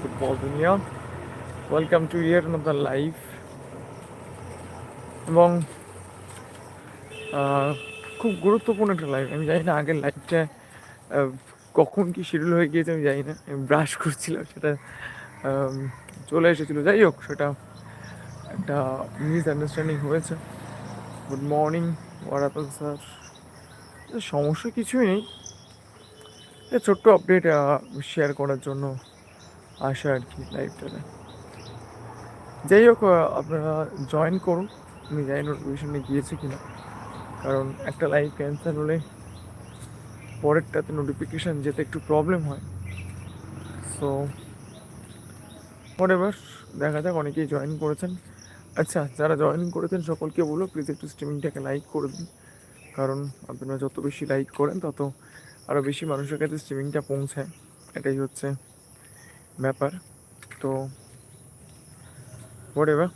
Football দুনিয়া welcome to your another live এবং খুব গুরুত্বপূর্ণ একটা লাইভ আমি জানি না আগের লাইভটা কখন কি শিডিউল হয়ে গিয়েছে আমি জানি না। আমি ব্রাশ করছিলাম, সেটা চলে এসেছিল। যাই হোক, সেটা একটা মিস আন্ডারস্ট্যান্ডিং হয়েছে গুড মর্নিং ওয়ারাতন স্যার সমস্যা কিছুই নেই। ছোট্ট আপডেট শেয়ার করার জন্য। আসা আর কি লাইভটাতে যাই হোক আপনারা জয়েন করুন। আমি জানি নোটিফিকেশনে গিয়েছে কিনা। কারণ একটা লাইভ ক্যান্সেল হলে পরেরটাতে নোটিফিকেশান যেতে একটু প্রবলেম হয়। সো এবার দেখা যাক, অনেকেই জয়েন করেছেন। আচ্ছা যারা জয়েন করেছেন সকলকে বলো প্লিজ একটু স্ট্রিমিংটাকে লাইক করে দিন। কারণ আপনারা যত বেশি লাইক করেন, তত আরও বেশি মানুষের কাছে স্ট্রিমিংটা পৌঁছায়। এটাই হচ্ছে ব্যাপার। তো হোয়াট এভার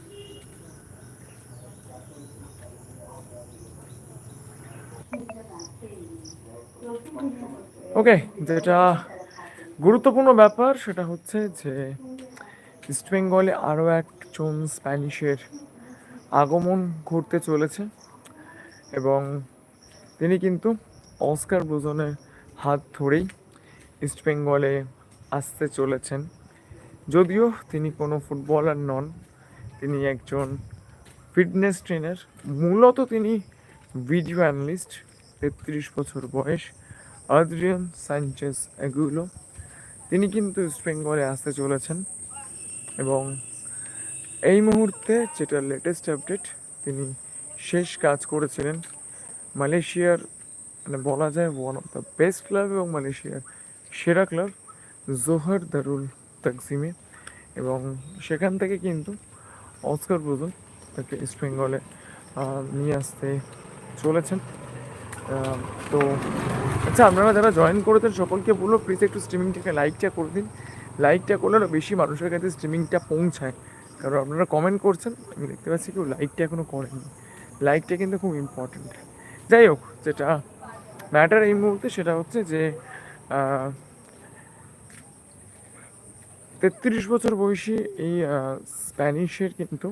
ওকে যেটা গুরুত্বপূর্ণ ব্যাপার, সেটা হচ্ছে যে ইস্ট বেঙ্গলে আরও একজন স্প্যানিশের আগমন ঘটতে চলেছে এবং তিনি কিন্তু অস্কার ব্রুজনের হাত ধরেই ইস্ট বেঙ্গলে আসতে চলেছেন। যদিও তিনি কোনো ফুটবলার নন, তিনি একজন ফিটনেস ট্রেনার। মূলত তিনি ভিডিও অ্যানালিস্ট, তেত্রিশ বছর বয়স, আদ্রিয়ান সানচেস এগুলো। তিনি কিন্তু ইস্ট বেঙ্গলে আসতে চলেছেন এবং এই মুহূর্তে যেটা লেটেস্ট আপডেট তিনি শেষ কাজ করেছিলেন মালয়েশিয়ার মানে বলা যায় one of the best club এবং মালয়েশিয়ার সেরা ক্লাব জোহর দারুল তাকসিমে এবং সেখান থেকে কিন্তু অস্কার ব্রুজন তাকে ইস্ট বেঙ্গলে নিয়ে আসতে চলেছেন। তো আচ্ছা আপনারা যারা জয়েন করেছেন সকলকে বলব প্লিজ একটু স্ট্রিমিংটাকে লাইকটা করে দিন। লাইকটা করলে বেশি মানুষের কাছে স্ট্রিমিংটা পৌঁছায়। কারণ আপনারা কমেন্ট করছেন, আমি দেখতে পাচ্ছি কেউ লাইকটা এখনও করেননি লাইকটা কিন্তু খুব ইম্পর্ট্যান্ট যাই হোক, যেটা ম্যাটার এই মুহূর্তে সেটা হচ্ছে যে তেত্রিশ বছর বয়সী এই স্প্যানিশের কিন্তু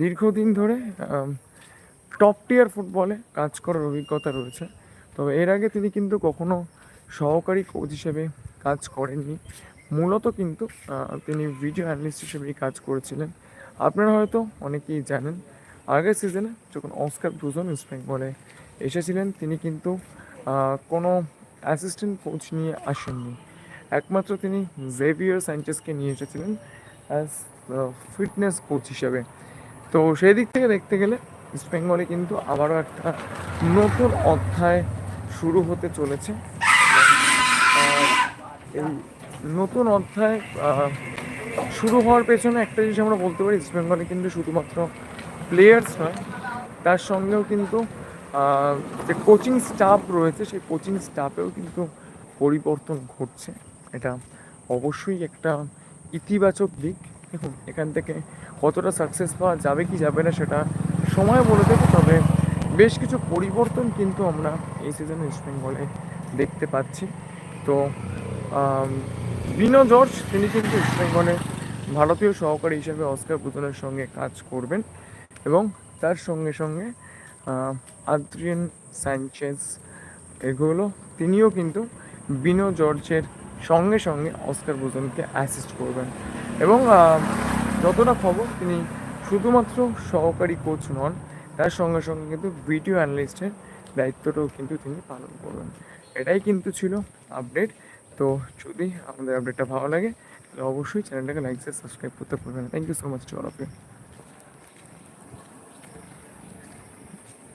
দীর্ঘদিন ধরে টপ টিয়ার ফুটবলে কাজ করার অভিজ্ঞতা রয়েছে। তবে এর আগে তিনি কিন্তু কখনো সহকারী কোচ হিসেবে কাজ করেননি। মূলত কিন্তু তিনি ভিডিও অ্যানালিস্ট হিসেবেই কাজ করেছিলেন। আপনারা হয়তো অনেকেই জানেন, আগের সিজনে যখন অস্কার ব্রুজন ইস্ট বেঙ্গলে এসেছিলেন, তিনি কিন্তু কোনো অ্যাসিস্ট্যান্ট কোচ নিয়ে আসেননি। একমাত্র তিনি জেভিয়ার স্যাঞ্চেসকে নিয়ে এসেছিলেন অ্যাজ ফিটনেস কোচ হিসেবে। তো সেই দিক থেকে দেখতে গেলে ইস্ট বেঙ্গলে কিন্তু আবারও একটা নতুন অধ্যায় শুরু হতে চলেছে। এই নতুন অধ্যায় শুরু হওয়ার পেছনে একটা জিনিস আমরা বলতে পারি ইস্ট বেঙ্গলে কিন্তু শুধুমাত্র প্লেয়ার্স নয়, তার সঙ্গেও কিন্তু যে কোচিং স্টাফ রয়েছে, সেই কোচিং স্টাফেও কিন্তু পরিবর্তন ঘটছে। এটা অবশ্যই একটা ইতিবাচক দিক। দেখুন, এখান থেকে কতটা সাকসেস পাওয়া যাবে কি যাবে না সেটা সময় বলে দেবে, তবে বেশ কিছু পরিবর্তন কিন্তু আমরা এই সিজনে ইস্ট বেঙ্গলে দেখতে পাচ্ছি। তো বিনো জর্জ, তিনি কিন্তু ইস্ট বেঙ্গলে ভারতীয় সহকারী হিসেবে অস্কার ব্রুজনের সঙ্গে কাজ করবেন এবং তার সঙ্গে সঙ্গে আদ্রিয়ান স্যানচেজ এগুলো, তিনিও কিন্তু বিনো জর্জের সঙ্গে সঙ্গে অস্কার ব্রুজনকে অ্যাসিস্ট করবেন। এবং যতটা খবর, তিনি শুধুমাত্র সহকারী কোচ নন, তার সঙ্গে সঙ্গে কিন্তু ভিডিও অ্যানালিস্টের দায়িত্বটাও কিন্তু তিনি পালন করবেন। এটাই কিন্তু ছিল আপডেট তো যদি আমাদের আপডেটটা ভালো লাগে, তাহলে অবশ্যই চ্যানেলটাকে লাইক সাবস্ক্রাইব করতে পারবেন thank you so much to all of you